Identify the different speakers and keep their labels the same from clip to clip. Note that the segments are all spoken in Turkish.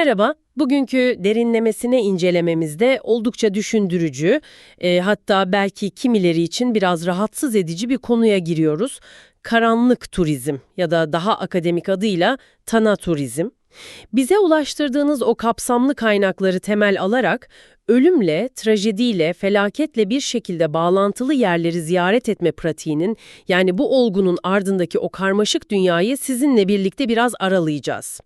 Speaker 1: Merhaba, bugünkü derinlemesine incelememizde oldukça düşündürücü, e, hatta belki kimileri için biraz rahatsız edici bir konuya giriyoruz. Karanlık turizm ya da daha akademik adıyla tanaturizm. Bize ulaştırdığınız o kapsamlı kaynakları temel alarak ölümle, trajediyle, felaketle bir şekilde bağlantılı yerleri ziyaret etme pratiğinin yani bu olgunun ardındaki o karmaşık dünyayı sizinle birlikte biraz aralayacağız.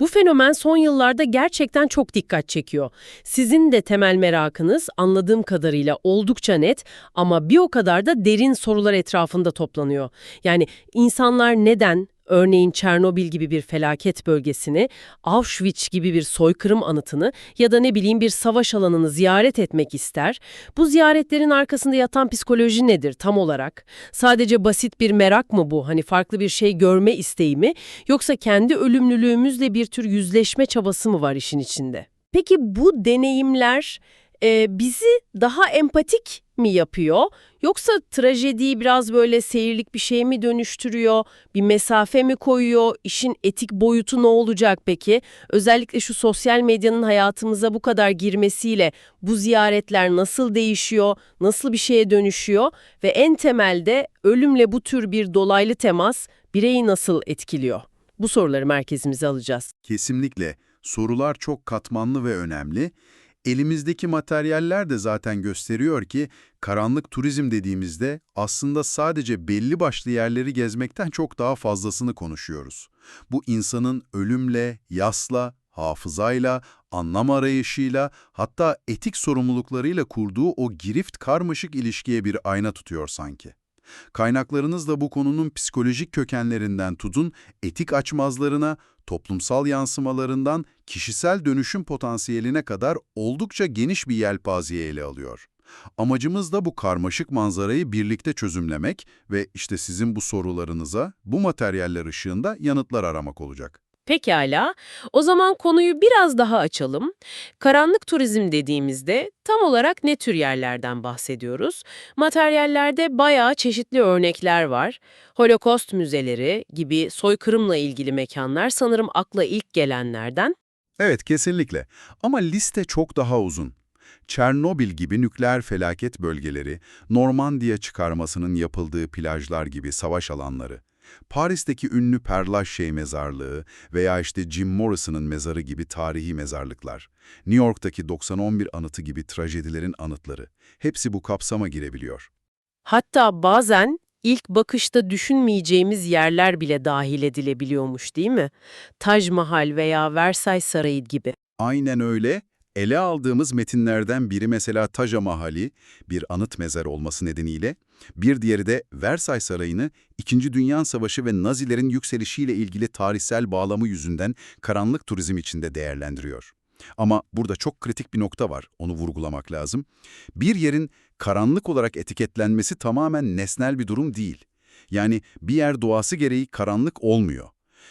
Speaker 1: Bu fenomen son yıllarda gerçekten çok dikkat çekiyor. Sizin de temel merakınız anladığım kadarıyla oldukça net ama bir o kadar da derin sorular etrafında toplanıyor. Yani insanlar neden, örneğin Çernobil gibi bir felaket bölgesini, Auschwitz gibi bir soykırım anıtını ya da ne bileyim bir savaş alanını ziyaret etmek ister. Bu ziyaretlerin arkasında yatan psikoloji nedir tam olarak? Sadece basit bir merak mı bu? Hani farklı bir şey görme isteği mi? Yoksa kendi ölümlülüğümüzle bir tür yüzleşme çabası mı var işin içinde? Peki bu deneyimler e, bizi daha empatik mi yapıyor? Yoksa trajediyi biraz böyle seyirlik bir şey mi dönüştürüyor? Bir mesafe mi koyuyor? İşin etik boyutu ne olacak peki? Özellikle şu sosyal medyanın hayatımıza bu kadar girmesiyle bu ziyaretler nasıl değişiyor? Nasıl bir şeye dönüşüyor? Ve en temelde ölümle bu tür bir dolaylı temas bireyi nasıl etkiliyor? Bu soruları merkezimize alacağız.
Speaker 2: Kesinlikle. Sorular çok katmanlı ve önemli. Elimizdeki materyaller de zaten gösteriyor ki karanlık turizm dediğimizde aslında sadece belli başlı yerleri gezmekten çok daha fazlasını konuşuyoruz. Bu insanın ölümle, yasla, hafızayla, anlam arayışıyla hatta etik sorumluluklarıyla kurduğu o girift karmaşık ilişkiye bir ayna tutuyor sanki. Kaynaklarınız da bu konunun psikolojik kökenlerinden tutun, etik açmazlarına, toplumsal yansımalarından kişisel dönüşüm potansiyeline kadar oldukça geniş bir yelpazeye ele alıyor. Amacımız da bu karmaşık manzarayı birlikte çözümlemek ve işte sizin bu sorularınıza bu materyaller ışığında yanıtlar aramak olacak.
Speaker 1: Pekala, o zaman konuyu biraz daha açalım. Karanlık turizm dediğimizde tam olarak ne tür yerlerden bahsediyoruz? Materyallerde bayağı çeşitli örnekler var. Holokost müzeleri gibi soykırımla ilgili mekanlar sanırım akla ilk gelenlerden.
Speaker 2: Evet, kesinlikle. Ama liste çok daha uzun. Çernobil gibi nükleer felaket bölgeleri, Normandiya çıkarmasının yapıldığı plajlar gibi savaş alanları, Paris'teki ünlü Lachaise mezarlığı veya işte Jim Morrison'ın mezarı gibi tarihi mezarlıklar, New York'taki 9011 anıtı gibi trajedilerin anıtları, hepsi bu kapsama girebiliyor.
Speaker 1: Hatta bazen ilk bakışta düşünmeyeceğimiz yerler bile dahil edilebiliyormuş değil mi? Taj Mahal veya Versailles Sarayı gibi.
Speaker 2: Aynen öyle. Ele aldığımız metinlerden biri mesela Taja Mahali, bir anıt mezar olması nedeniyle, bir diğeri de Versailles Sarayı'nı İkinci Dünya Savaşı ve Nazilerin yükselişiyle ilgili tarihsel bağlamı yüzünden karanlık turizm içinde değerlendiriyor. Ama burada çok kritik bir nokta var, onu vurgulamak lazım. Bir yerin karanlık olarak etiketlenmesi tamamen nesnel bir durum değil. Yani bir yer doğası gereği karanlık olmuyor.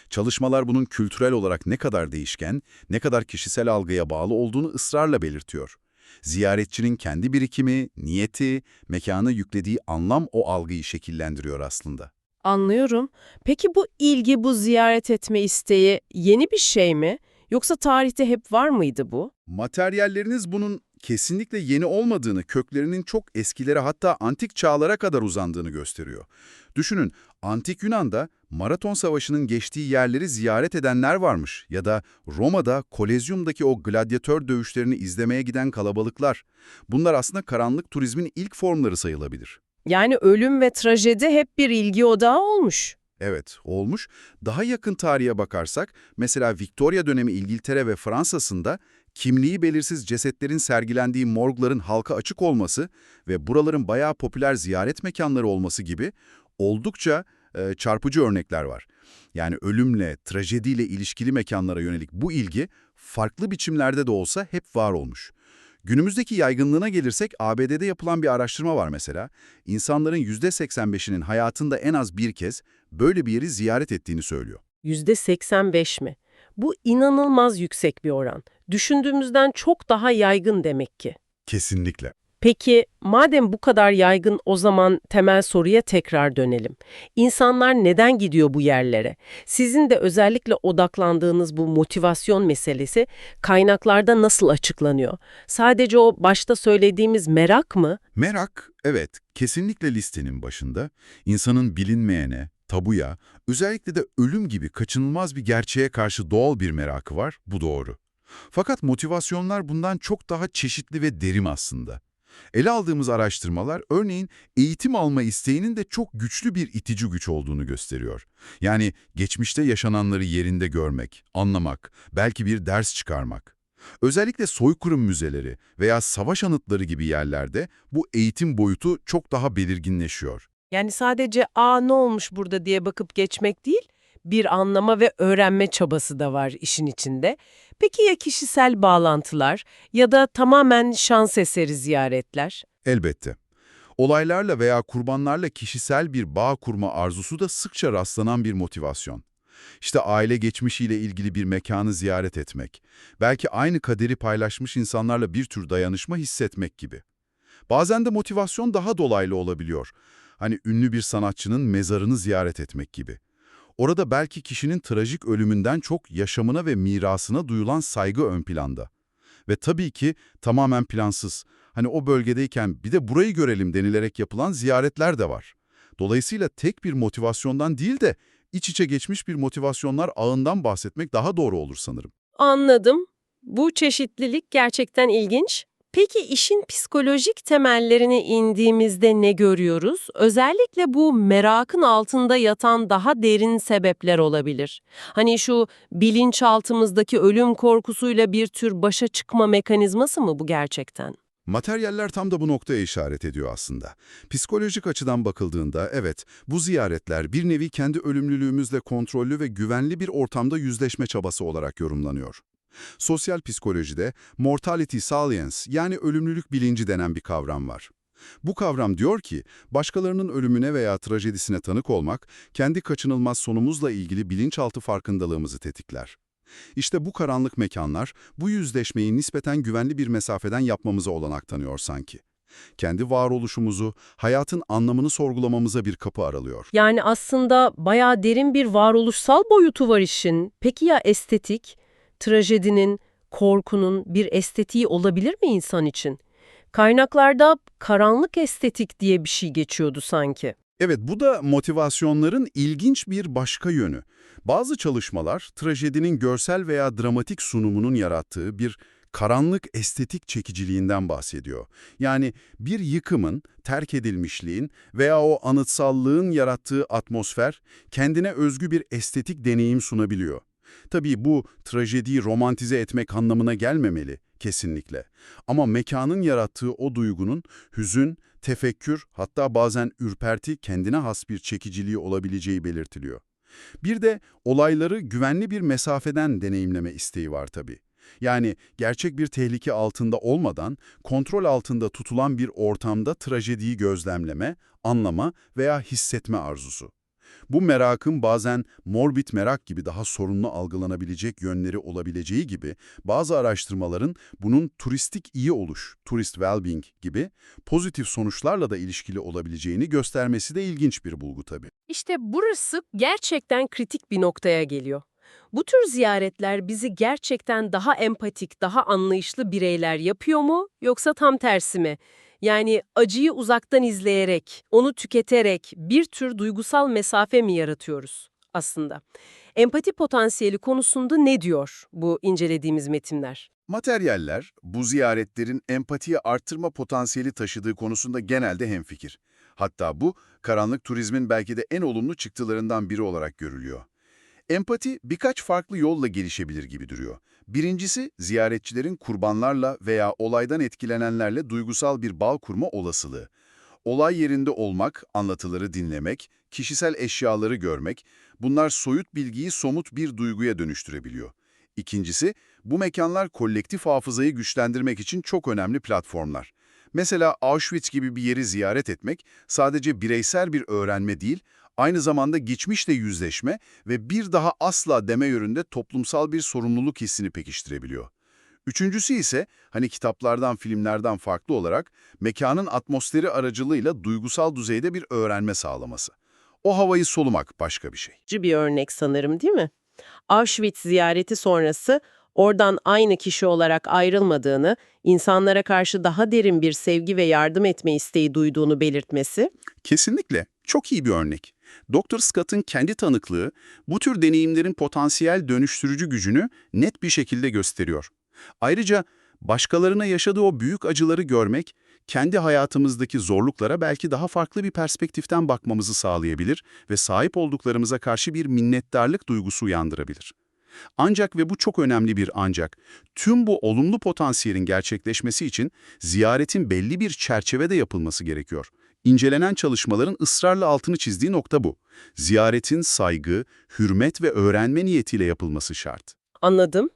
Speaker 2: Çalışmalar bunun kültürel olarak ne kadar değişken, ne kadar kişisel algıya bağlı olduğunu ısrarla belirtiyor. Ziyaretçinin kendi birikimi, niyeti, mekana yüklediği anlam o algıyı şekillendiriyor aslında.
Speaker 1: Anlıyorum. Peki bu ilgi, bu ziyaret etme isteği yeni bir şey mi? Yoksa tarihte hep var mıydı bu?
Speaker 2: Materyalleriniz bunun kesinlikle yeni olmadığını, köklerinin çok eskilere hatta antik çağlara kadar uzandığını gösteriyor. Düşünün, antik Yunan'da Maraton Savaşı'nın geçtiği yerleri ziyaret edenler varmış ya da Roma'da Kolezyum'daki o gladyatör dövüşlerini izlemeye giden kalabalıklar. Bunlar aslında karanlık turizmin ilk formları sayılabilir.
Speaker 1: Yani ölüm ve trajedi hep bir ilgi odağı olmuş.
Speaker 2: Evet, olmuş. Daha yakın tarihe bakarsak, mesela Victoria dönemi İngiltere ve Fransa'sında kimliği belirsiz cesetlerin sergilendiği morgların halka açık olması ve buraların bayağı popüler ziyaret mekanları olması gibi oldukça e, çarpıcı örnekler var. Yani ölümle, trajediyle ilişkili mekanlara yönelik bu ilgi farklı biçimlerde de olsa hep var olmuş. Günümüzdeki yaygınlığına gelirsek ABD'de yapılan bir araştırma var mesela. İnsanların %85'inin hayatında en az bir kez böyle bir yeri ziyaret ettiğini söylüyor.
Speaker 1: %85 mi? Bu inanılmaz yüksek bir oran. Düşündüğümüzden çok daha yaygın demek ki.
Speaker 2: Kesinlikle.
Speaker 1: Peki madem bu kadar yaygın o zaman temel soruya tekrar dönelim. İnsanlar neden gidiyor bu yerlere? Sizin de özellikle odaklandığınız bu motivasyon meselesi kaynaklarda nasıl açıklanıyor? Sadece o başta söylediğimiz merak mı?
Speaker 2: Merak, evet, kesinlikle listenin başında. İnsanın bilinmeyene, tabuya, özellikle de ölüm gibi kaçınılmaz bir gerçeğe karşı doğal bir merakı var, bu doğru. Fakat motivasyonlar bundan çok daha çeşitli ve derin aslında. Ele aldığımız araştırmalar örneğin eğitim alma isteğinin de çok güçlü bir itici güç olduğunu gösteriyor. Yani geçmişte yaşananları yerinde görmek, anlamak, belki bir ders çıkarmak. Özellikle soykırım müzeleri veya savaş anıtları gibi yerlerde bu eğitim boyutu çok daha belirginleşiyor.
Speaker 1: Yani sadece aa ne olmuş burada diye bakıp geçmek değil, bir anlama ve öğrenme çabası da var işin içinde. Peki ya kişisel bağlantılar ya da tamamen şans eseri ziyaretler?
Speaker 2: Elbette. Olaylarla veya kurbanlarla kişisel bir bağ kurma arzusu da sıkça rastlanan bir motivasyon. İşte aile geçmişiyle ilgili bir mekanı ziyaret etmek, belki aynı kaderi paylaşmış insanlarla bir tür dayanışma hissetmek gibi. Bazen de motivasyon daha dolaylı olabiliyor. Hani ünlü bir sanatçının mezarını ziyaret etmek gibi. Orada belki kişinin trajik ölümünden çok yaşamına ve mirasına duyulan saygı ön planda. Ve tabii ki tamamen plansız. Hani o bölgedeyken bir de burayı görelim denilerek yapılan ziyaretler de var. Dolayısıyla tek bir motivasyondan değil de iç içe geçmiş bir motivasyonlar ağından bahsetmek daha doğru olur sanırım.
Speaker 1: Anladım. Bu çeşitlilik gerçekten ilginç. Peki işin psikolojik temellerine indiğimizde ne görüyoruz? Özellikle bu merakın altında yatan daha derin sebepler olabilir. Hani şu bilinçaltımızdaki ölüm korkusuyla bir tür başa çıkma mekanizması mı bu gerçekten?
Speaker 2: Materyaller tam da bu noktaya işaret ediyor aslında. Psikolojik açıdan bakıldığında evet, bu ziyaretler bir nevi kendi ölümlülüğümüzle kontrollü ve güvenli bir ortamda yüzleşme çabası olarak yorumlanıyor. Sosyal psikolojide mortality salience yani ölümlülük bilinci denen bir kavram var. Bu kavram diyor ki, başkalarının ölümüne veya trajedisine tanık olmak, kendi kaçınılmaz sonumuzla ilgili bilinçaltı farkındalığımızı tetikler. İşte bu karanlık mekanlar, bu yüzleşmeyi nispeten güvenli bir mesafeden yapmamıza olanak tanıyor sanki. Kendi varoluşumuzu, hayatın anlamını sorgulamamıza bir kapı aralıyor.
Speaker 1: Yani aslında bayağı derin bir varoluşsal boyutu var işin. Peki ya estetik? Trajedinin, korkunun bir estetiği olabilir mi insan için? Kaynaklarda karanlık estetik diye bir şey geçiyordu sanki.
Speaker 2: Evet, bu da motivasyonların ilginç bir başka yönü. Bazı çalışmalar, trajedinin görsel veya dramatik sunumunun yarattığı bir karanlık estetik çekiciliğinden bahsediyor. Yani bir yıkımın, terk edilmişliğin veya o anıtsallığın yarattığı atmosfer kendine özgü bir estetik deneyim sunabiliyor. Tabii bu trajediyi romantize etmek anlamına gelmemeli kesinlikle. Ama mekanın yarattığı o duygunun hüzün, tefekkür hatta bazen ürperti kendine has bir çekiciliği olabileceği belirtiliyor. Bir de olayları güvenli bir mesafeden deneyimleme isteği var tabii. Yani gerçek bir tehlike altında olmadan kontrol altında tutulan bir ortamda trajediyi gözlemleme, anlama veya hissetme arzusu. Bu merakın bazen morbid merak gibi daha sorunlu algılanabilecek yönleri olabileceği gibi bazı araştırmaların bunun turistik iyi oluş, tourist well-being gibi pozitif sonuçlarla da ilişkili olabileceğini göstermesi de ilginç bir bulgu tabii.
Speaker 1: İşte burası gerçekten kritik bir noktaya geliyor. Bu tür ziyaretler bizi gerçekten daha empatik, daha anlayışlı bireyler yapıyor mu yoksa tam tersi mi? Yani acıyı uzaktan izleyerek, onu tüketerek bir tür duygusal mesafe mi yaratıyoruz aslında? Empati potansiyeli konusunda ne diyor bu incelediğimiz metinler?
Speaker 2: Materyaller, bu ziyaretlerin empatiyi arttırma potansiyeli taşıdığı konusunda genelde hemfikir. Hatta bu, karanlık turizmin belki de en olumlu çıktılarından biri olarak görülüyor. Empati birkaç farklı yolla gelişebilir gibi duruyor. Birincisi, ziyaretçilerin kurbanlarla veya olaydan etkilenenlerle duygusal bir bağ kurma olasılığı. Olay yerinde olmak, anlatıları dinlemek, kişisel eşyaları görmek, bunlar soyut bilgiyi somut bir duyguya dönüştürebiliyor. İkincisi, bu mekanlar kolektif hafızayı güçlendirmek için çok önemli platformlar. Mesela Auschwitz gibi bir yeri ziyaret etmek sadece bireysel bir öğrenme değil, aynı zamanda geçmişle yüzleşme ve bir daha asla deme yönünde toplumsal bir sorumluluk hissini pekiştirebiliyor. Üçüncüsü ise hani kitaplardan, filmlerden farklı olarak mekanın atmosferi aracılığıyla duygusal düzeyde bir öğrenme sağlaması. O havayı solumak başka bir şey.
Speaker 1: bir örnek sanırım değil mi? Auschwitz ziyareti sonrası oradan aynı kişi olarak ayrılmadığını, insanlara karşı daha derin bir sevgi ve yardım etme isteği duyduğunu belirtmesi.
Speaker 2: Kesinlikle. Çok iyi bir örnek. Dr. Scott'ın kendi tanıklığı bu tür deneyimlerin potansiyel dönüştürücü gücünü net bir şekilde gösteriyor. Ayrıca başkalarına yaşadığı o büyük acıları görmek, kendi hayatımızdaki zorluklara belki daha farklı bir perspektiften bakmamızı sağlayabilir ve sahip olduklarımıza karşı bir minnettarlık duygusu uyandırabilir. Ancak ve bu çok önemli bir ancak, tüm bu olumlu potansiyelin gerçekleşmesi için ziyaretin belli bir çerçevede yapılması gerekiyor. İncelenen çalışmaların ısrarla altını çizdiği nokta bu. Ziyaretin saygı, hürmet ve öğrenme niyetiyle yapılması şart.
Speaker 1: Anladım.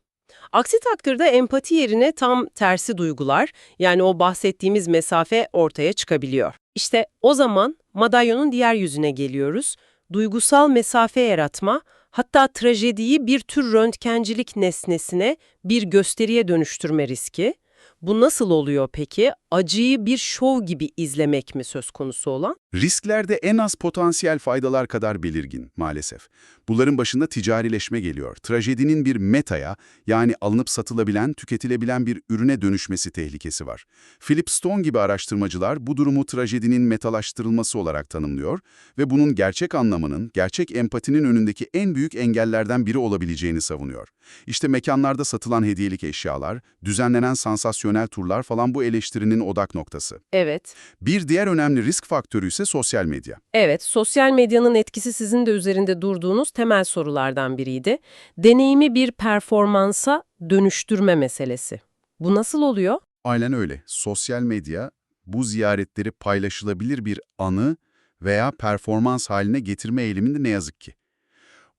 Speaker 1: Aksi takdirde empati yerine tam tersi duygular, yani o bahsettiğimiz mesafe ortaya çıkabiliyor. İşte o zaman madalyonun diğer yüzüne geliyoruz. Duygusal mesafe yaratma, hatta trajediyi bir tür röntgencilik nesnesine, bir gösteriye dönüştürme riski. Bu nasıl oluyor peki? Acıyı bir şov gibi izlemek mi söz konusu olan?
Speaker 2: Risklerde en az potansiyel faydalar kadar belirgin maalesef. Bunların başında ticarileşme geliyor. Trajedinin bir metaya yani alınıp satılabilen, tüketilebilen bir ürüne dönüşmesi tehlikesi var. Philip Stone gibi araştırmacılar bu durumu trajedinin metalaştırılması olarak tanımlıyor ve bunun gerçek anlamının, gerçek empatinin önündeki en büyük engellerden biri olabileceğini savunuyor. İşte mekanlarda satılan hediyelik eşyalar, düzenlenen sansasyonel turlar falan bu eleştirinin odak noktası.
Speaker 1: Evet.
Speaker 2: Bir diğer önemli risk faktörü ise sosyal medya.
Speaker 1: Evet, sosyal medyanın etkisi sizin de üzerinde durduğunuz temel sorulardan biriydi. Deneyimi bir performansa dönüştürme meselesi. Bu nasıl oluyor?
Speaker 2: Aynen öyle. Sosyal medya bu ziyaretleri paylaşılabilir bir anı veya performans haline getirme eğiliminde ne yazık ki.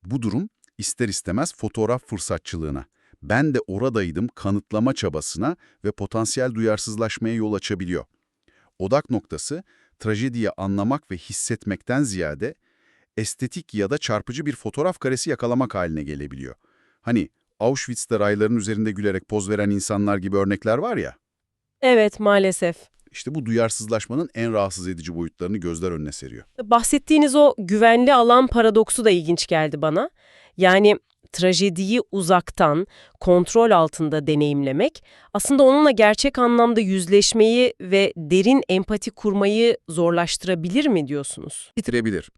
Speaker 2: Bu durum ister istemez fotoğraf fırsatçılığına, ben de oradaydım kanıtlama çabasına ve potansiyel duyarsızlaşmaya yol açabiliyor. Odak noktası trajediyi anlamak ve hissetmekten ziyade estetik ya da çarpıcı bir fotoğraf karesi yakalamak haline gelebiliyor. Hani Auschwitz'te rayların üzerinde gülerek poz veren insanlar gibi örnekler var ya,
Speaker 1: Evet, maalesef.
Speaker 2: işte bu duyarsızlaşmanın en rahatsız edici boyutlarını gözler önüne seriyor.
Speaker 1: Bahsettiğiniz o güvenli alan paradoksu da ilginç geldi bana. Yani trajediyi uzaktan, kontrol altında deneyimlemek, aslında onunla gerçek anlamda yüzleşmeyi ve derin empati kurmayı zorlaştırabilir mi diyorsunuz?
Speaker 2: bitirebilir.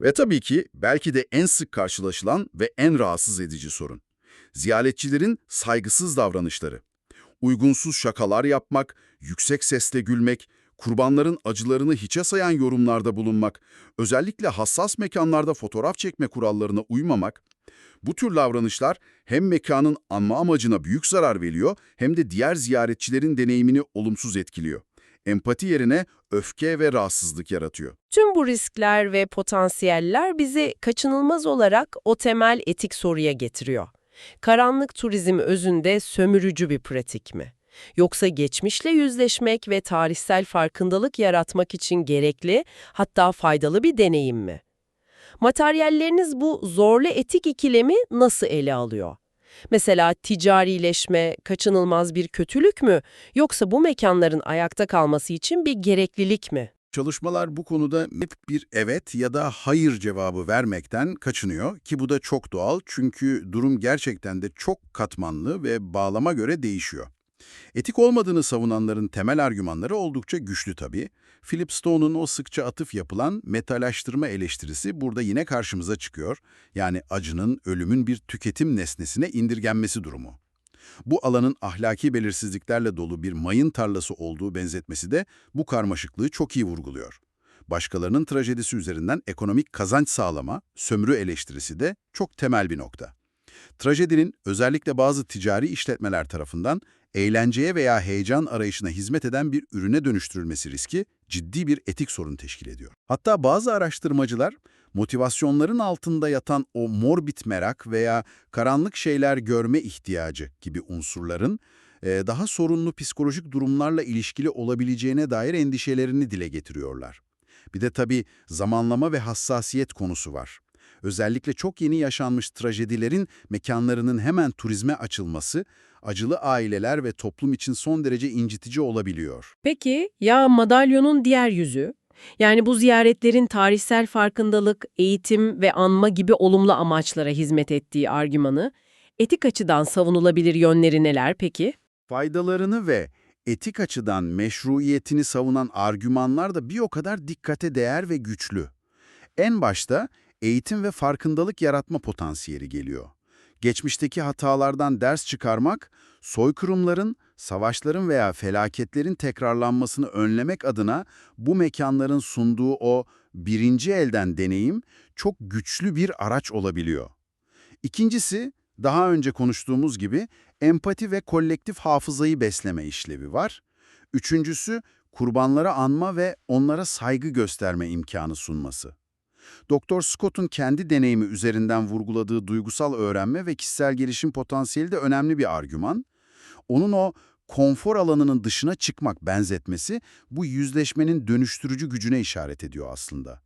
Speaker 2: Ve tabii ki belki de en sık karşılaşılan ve en rahatsız edici sorun. Ziyaretçilerin saygısız davranışları. Uygunsuz şakalar yapmak, yüksek sesle gülmek, kurbanların acılarını hiçe sayan yorumlarda bulunmak, özellikle hassas mekanlarda fotoğraf çekme kurallarına uymamak, bu tür davranışlar hem mekanın anma amacına büyük zarar veriyor hem de diğer ziyaretçilerin deneyimini olumsuz etkiliyor. Empati yerine öfke ve rahatsızlık yaratıyor.
Speaker 1: Tüm bu riskler ve potansiyeller bizi kaçınılmaz olarak o temel etik soruya getiriyor. Karanlık turizm özünde sömürücü bir pratik mi? Yoksa geçmişle yüzleşmek ve tarihsel farkındalık yaratmak için gerekli, hatta faydalı bir deneyim mi? Materyalleriniz bu zorlu etik ikilemi nasıl ele alıyor? Mesela ticarileşme kaçınılmaz bir kötülük mü yoksa bu mekanların ayakta kalması için bir gereklilik mi?
Speaker 3: Çalışmalar bu konuda hep bir evet ya da hayır cevabı vermekten kaçınıyor ki bu da çok doğal çünkü durum gerçekten de çok katmanlı ve bağlama göre değişiyor. Etik olmadığını savunanların temel argümanları oldukça güçlü tabii. Philip Stone'un o sıkça atıf yapılan metalaştırma eleştirisi burada yine karşımıza çıkıyor. Yani acının, ölümün bir tüketim nesnesine indirgenmesi durumu. Bu alanın ahlaki belirsizliklerle dolu bir mayın tarlası olduğu benzetmesi de bu karmaşıklığı çok iyi vurguluyor. Başkalarının trajedisi üzerinden ekonomik kazanç sağlama, sömürü eleştirisi de çok temel bir nokta. Trajedinin özellikle bazı ticari işletmeler tarafından eğlenceye veya heyecan arayışına hizmet eden bir ürüne dönüştürülmesi riski ciddi bir etik sorun teşkil ediyor. Hatta bazı araştırmacılar motivasyonların altında yatan o morbid merak veya karanlık şeyler görme ihtiyacı gibi unsurların e, daha sorunlu psikolojik durumlarla ilişkili olabileceğine dair endişelerini dile getiriyorlar. Bir de tabii zamanlama ve hassasiyet konusu var.
Speaker 2: Özellikle çok yeni yaşanmış trajedilerin mekanlarının hemen turizme açılması, acılı aileler ve toplum için son derece incitici olabiliyor.
Speaker 1: Peki ya madalyonun diğer yüzü? Yani bu ziyaretlerin tarihsel farkındalık, eğitim ve anma gibi olumlu amaçlara hizmet ettiği argümanı, etik açıdan savunulabilir yönleri neler peki?
Speaker 2: Faydalarını ve etik açıdan meşruiyetini savunan argümanlar da bir o kadar dikkate değer ve güçlü. En başta eğitim ve farkındalık yaratma potansiyeli geliyor. Geçmişteki hatalardan ders çıkarmak, soykırımların, savaşların veya felaketlerin tekrarlanmasını önlemek adına bu mekanların sunduğu o birinci elden deneyim çok güçlü bir araç olabiliyor. İkincisi, daha önce konuştuğumuz gibi empati ve kolektif hafızayı besleme işlevi var. Üçüncüsü, kurbanları anma ve onlara saygı gösterme imkanı sunması. Dr. Scott'un kendi deneyimi üzerinden vurguladığı duygusal öğrenme ve kişisel gelişim potansiyeli de önemli bir argüman. Onun o konfor alanının dışına çıkmak benzetmesi bu yüzleşmenin dönüştürücü gücüne işaret ediyor aslında.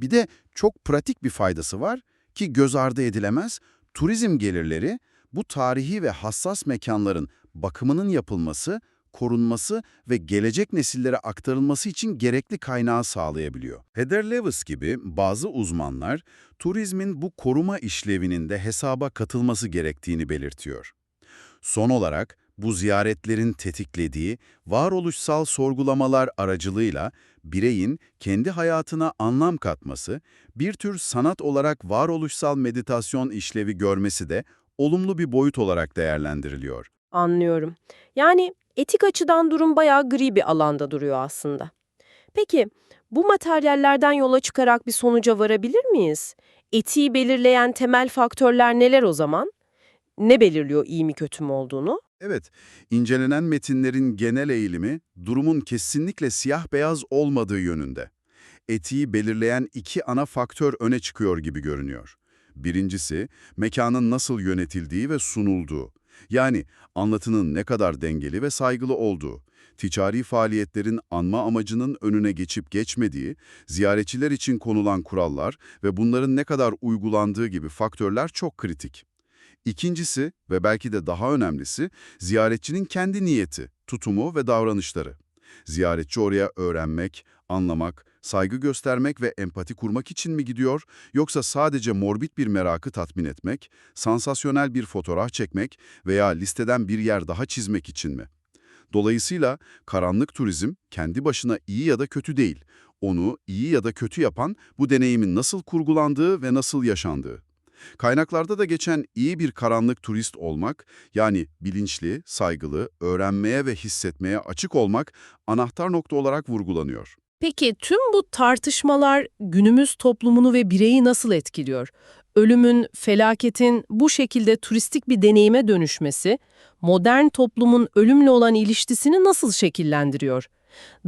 Speaker 2: Bir de çok pratik bir faydası var ki göz ardı edilemez, turizm gelirleri bu tarihi ve hassas mekanların bakımının yapılması, korunması ve gelecek nesillere aktarılması için gerekli kaynağı sağlayabiliyor. Heather Lewis gibi bazı uzmanlar turizmin bu koruma işlevinin de hesaba katılması gerektiğini belirtiyor. Son olarak bu ziyaretlerin tetiklediği varoluşsal sorgulamalar aracılığıyla bireyin kendi hayatına anlam katması, bir tür sanat olarak varoluşsal meditasyon işlevi görmesi de olumlu bir boyut olarak değerlendiriliyor.
Speaker 1: Anlıyorum. Yani etik açıdan durum bayağı gri bir alanda duruyor aslında. Peki bu materyallerden yola çıkarak bir sonuca varabilir miyiz? Etiği belirleyen temel faktörler neler o zaman? Ne belirliyor iyi mi kötü mü olduğunu?
Speaker 2: Evet, incelenen metinlerin genel eğilimi durumun kesinlikle siyah-beyaz olmadığı yönünde. Etiği belirleyen iki ana faktör öne çıkıyor gibi görünüyor. Birincisi, mekanın nasıl yönetildiği ve sunulduğu. Yani anlatının ne kadar dengeli ve saygılı olduğu. Ticari faaliyetlerin anma amacının önüne geçip geçmediği, ziyaretçiler için konulan kurallar ve bunların ne kadar uygulandığı gibi faktörler çok kritik. İkincisi ve belki de daha önemlisi ziyaretçinin kendi niyeti, tutumu ve davranışları. Ziyaretçi oraya öğrenmek, anlamak, saygı göstermek ve empati kurmak için mi gidiyor yoksa sadece morbid bir merakı tatmin etmek, sansasyonel bir fotoğraf çekmek veya listeden bir yer daha çizmek için mi? Dolayısıyla karanlık turizm kendi başına iyi ya da kötü değil. Onu iyi ya da kötü yapan bu deneyimin nasıl kurgulandığı ve nasıl yaşandığı. Kaynaklarda da geçen iyi bir karanlık turist olmak, yani bilinçli, saygılı, öğrenmeye ve hissetmeye açık olmak anahtar nokta olarak vurgulanıyor.
Speaker 1: Peki tüm bu tartışmalar günümüz toplumunu ve bireyi nasıl etkiliyor? Ölümün, felaketin bu şekilde turistik bir deneyime dönüşmesi, modern toplumun ölümle olan ilişkisini nasıl şekillendiriyor?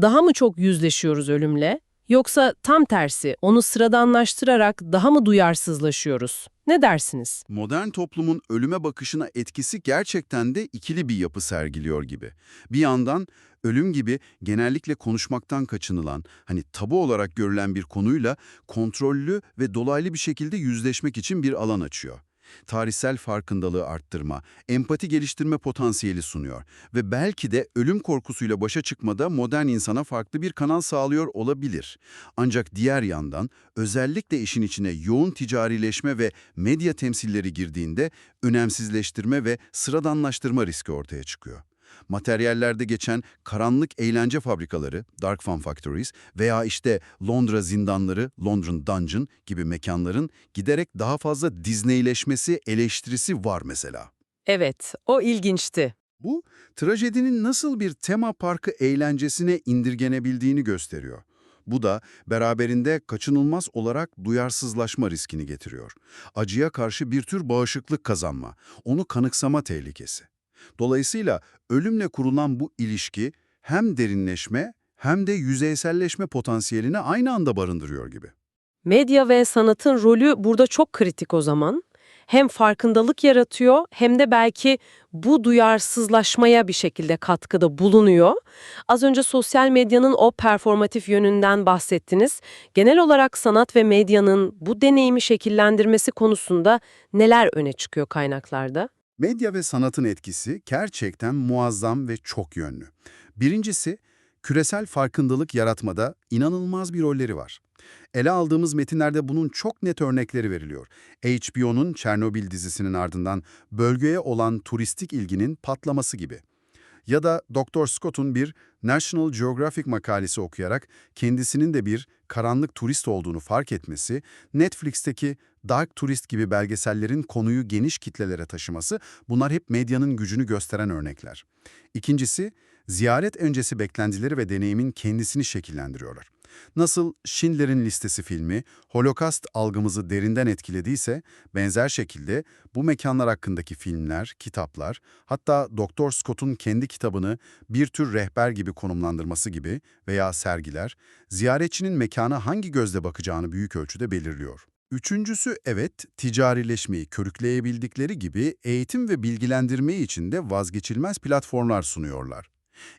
Speaker 1: Daha mı çok yüzleşiyoruz ölümle? Yoksa tam tersi, onu sıradanlaştırarak daha mı duyarsızlaşıyoruz? Ne dersiniz?
Speaker 2: Modern toplumun ölüme bakışına etkisi gerçekten de ikili bir yapı sergiliyor gibi. Bir yandan ölüm gibi genellikle konuşmaktan kaçınılan, hani tabu olarak görülen bir konuyla kontrollü ve dolaylı bir şekilde yüzleşmek için bir alan açıyor. Tarihsel farkındalığı arttırma, empati geliştirme potansiyeli sunuyor ve belki de ölüm korkusuyla başa çıkmada modern insana farklı bir kanal sağlıyor olabilir. Ancak diğer yandan özellikle işin içine yoğun ticarileşme ve medya temsilleri girdiğinde önemsizleştirme ve sıradanlaştırma riski ortaya çıkıyor. Materyallerde geçen karanlık eğlence fabrikaları, Dark Fun Factories veya işte Londra zindanları, London Dungeon gibi mekanların giderek daha fazla Disneyleşmesi eleştirisi var mesela.
Speaker 1: Evet, o ilginçti.
Speaker 2: Bu, trajedinin nasıl bir tema parkı eğlencesine indirgenebildiğini gösteriyor. Bu da beraberinde kaçınılmaz olarak duyarsızlaşma riskini getiriyor. Acıya karşı bir tür bağışıklık kazanma, onu kanıksama tehlikesi. Dolayısıyla ölümle kurulan bu ilişki hem derinleşme hem de yüzeyselleşme potansiyelini aynı anda barındırıyor gibi.
Speaker 1: Medya ve sanatın rolü burada çok kritik o zaman. hem farkındalık yaratıyor hem de belki bu duyarsızlaşmaya bir şekilde katkıda bulunuyor. Az önce sosyal medyanın o performatif yönünden bahsettiniz. Genel olarak sanat ve medyanın bu deneyimi şekillendirmesi konusunda neler öne çıkıyor kaynaklarda?
Speaker 2: Medya ve sanatın etkisi gerçekten muazzam ve çok yönlü. Birincisi, küresel farkındalık yaratmada inanılmaz bir rolleri var. Ele aldığımız metinlerde bunun çok net örnekleri veriliyor. HBO'nun Çernobil dizisinin ardından bölgeye olan turistik ilginin patlaması gibi. Ya da Dr. Scott'un bir National Geographic makalesi okuyarak kendisinin de bir karanlık turist olduğunu fark etmesi, Netflix'teki Dark Tourist gibi belgesellerin konuyu geniş kitlelere taşıması bunlar hep medyanın gücünü gösteren örnekler. İkincisi, ziyaret öncesi beklentileri ve deneyimin kendisini şekillendiriyorlar. Nasıl Schindler'in Listesi filmi, Holocaust algımızı derinden etkilediyse, benzer şekilde bu mekanlar hakkındaki filmler, kitaplar, hatta Dr. Scott'un kendi kitabını bir tür rehber gibi konumlandırması gibi veya sergiler, ziyaretçinin mekana hangi gözle bakacağını büyük ölçüde belirliyor. Üçüncüsü evet, ticarileşmeyi körükleyebildikleri gibi eğitim ve bilgilendirme için de vazgeçilmez platformlar sunuyorlar.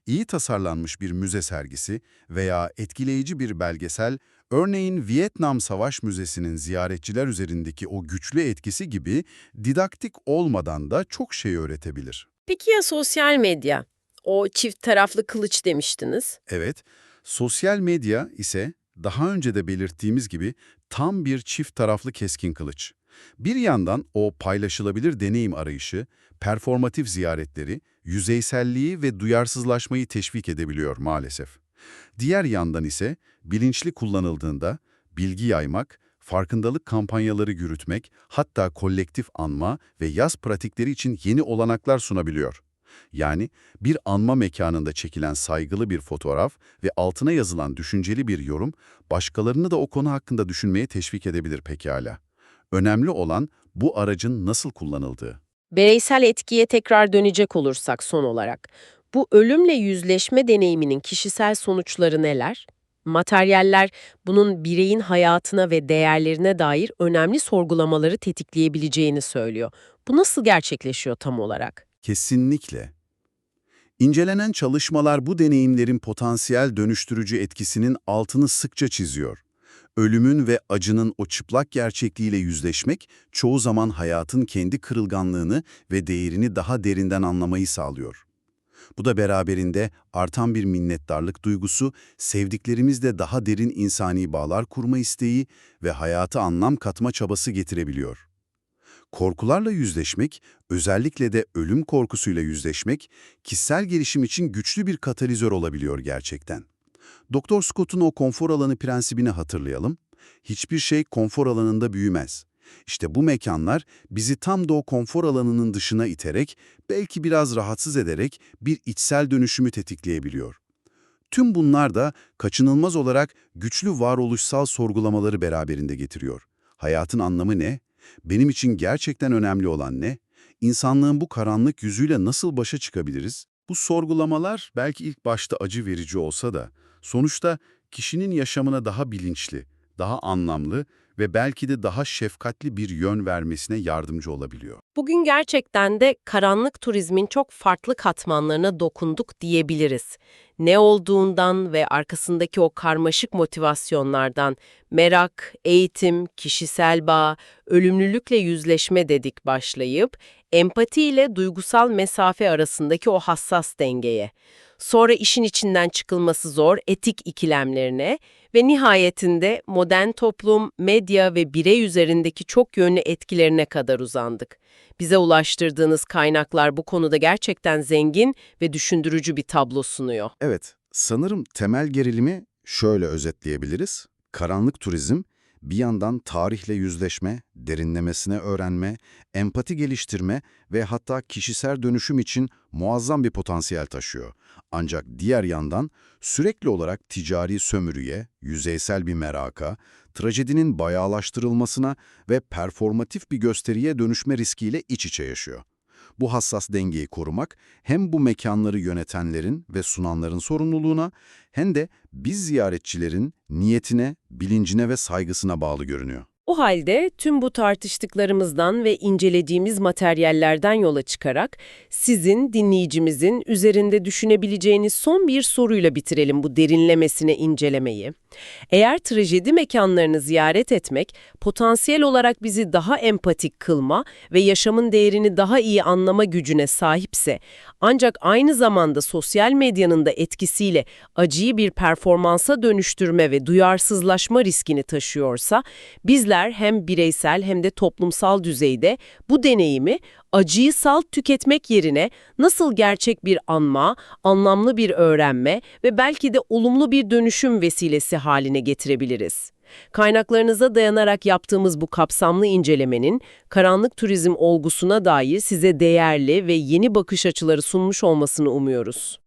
Speaker 2: İyi tasarlanmış bir müze sergisi veya etkileyici bir belgesel, örneğin Vietnam Savaş Müzesi'nin ziyaretçiler üzerindeki o güçlü etkisi gibi didaktik olmadan da çok şey öğretebilir.
Speaker 1: Peki ya sosyal medya? O çift taraflı kılıç demiştiniz.
Speaker 2: Evet, sosyal medya ise daha önce de belirttiğimiz gibi tam bir çift taraflı keskin kılıç. Bir yandan o paylaşılabilir deneyim arayışı, performatif ziyaretleri, yüzeyselliği ve duyarsızlaşmayı teşvik edebiliyor maalesef. Diğer yandan ise bilinçli kullanıldığında bilgi yaymak, farkındalık kampanyaları yürütmek, hatta kolektif anma ve yaz pratikleri için yeni olanaklar sunabiliyor. Yani bir anma mekanında çekilen saygılı bir fotoğraf ve altına yazılan düşünceli bir yorum, başkalarını da o konu hakkında düşünmeye teşvik edebilir pekala. Önemli olan bu aracın nasıl kullanıldığı.
Speaker 1: Bireysel etkiye tekrar dönecek olursak son olarak, bu ölümle yüzleşme deneyiminin kişisel sonuçları neler? Materyaller bunun bireyin hayatına ve değerlerine dair önemli sorgulamaları tetikleyebileceğini söylüyor. Bu nasıl gerçekleşiyor tam olarak?
Speaker 2: Kesinlikle. İncelenen çalışmalar bu deneyimlerin potansiyel dönüştürücü etkisinin altını sıkça çiziyor. Ölümün ve acının o çıplak gerçekliğiyle yüzleşmek, çoğu zaman hayatın kendi kırılganlığını ve değerini daha derinden anlamayı sağlıyor. Bu da beraberinde artan bir minnettarlık duygusu, sevdiklerimizle daha derin insani bağlar kurma isteği ve hayata anlam katma çabası getirebiliyor. Korkularla yüzleşmek, özellikle de ölüm korkusuyla yüzleşmek, kişisel gelişim için güçlü bir katalizör olabiliyor gerçekten. Dr. Scott'un o konfor alanı prensibini hatırlayalım. Hiçbir şey konfor alanında büyümez. İşte bu mekanlar bizi tam da o konfor alanının dışına iterek, belki biraz rahatsız ederek bir içsel dönüşümü tetikleyebiliyor. Tüm bunlar da kaçınılmaz olarak güçlü varoluşsal sorgulamaları beraberinde getiriyor. Hayatın anlamı ne? Benim için gerçekten önemli olan ne? İnsanlığın bu karanlık yüzüyle nasıl başa çıkabiliriz? Bu sorgulamalar belki ilk başta acı verici olsa da sonuçta kişinin yaşamına daha bilinçli, daha anlamlı ve belki de daha şefkatli bir yön vermesine yardımcı olabiliyor.
Speaker 1: Bugün gerçekten de karanlık turizmin çok farklı katmanlarına dokunduk diyebiliriz. Ne olduğundan ve arkasındaki o karmaşık motivasyonlardan merak, eğitim, kişisel bağ, ölümlülükle yüzleşme dedik başlayıp empati ile duygusal mesafe arasındaki o hassas dengeye, sonra işin içinden çıkılması zor etik ikilemlerine ve nihayetinde modern toplum, medya ve birey üzerindeki çok yönlü etkilerine kadar uzandık. Bize ulaştırdığınız kaynaklar bu konuda gerçekten zengin ve düşündürücü bir tablo sunuyor.
Speaker 2: Evet, sanırım temel gerilimi şöyle özetleyebiliriz. Karanlık turizm, bir yandan tarihle yüzleşme, derinlemesine öğrenme, empati geliştirme ve hatta kişisel dönüşüm için muazzam bir potansiyel taşıyor. Ancak diğer yandan sürekli olarak ticari sömürüye, yüzeysel bir meraka, trajedinin bayağılaştırılmasına ve performatif bir gösteriye dönüşme riskiyle iç içe yaşıyor. Bu hassas dengeyi korumak hem bu mekanları yönetenlerin ve sunanların sorumluluğuna hem de biz ziyaretçilerin niyetine, bilincine ve saygısına bağlı görünüyor.
Speaker 1: O halde tüm bu tartıştıklarımızdan ve incelediğimiz materyallerden yola çıkarak sizin, dinleyicimizin üzerinde düşünebileceğiniz son bir soruyla bitirelim bu derinlemesine incelemeyi. Eğer trajedi mekanlarını ziyaret etmek, potansiyel olarak bizi daha empatik kılma ve yaşamın değerini daha iyi anlama gücüne sahipse, ancak aynı zamanda sosyal medyanın da etkisiyle acıyı bir performansa dönüştürme ve duyarsızlaşma riskini taşıyorsa, bizler hem bireysel hem de toplumsal düzeyde bu deneyimi acıyı salt tüketmek yerine nasıl gerçek bir anma, anlamlı bir öğrenme ve belki de olumlu bir dönüşüm vesilesi haline getirebiliriz. Kaynaklarınıza dayanarak yaptığımız bu kapsamlı incelemenin karanlık turizm olgusuna dair size değerli ve yeni bakış açıları sunmuş olmasını umuyoruz.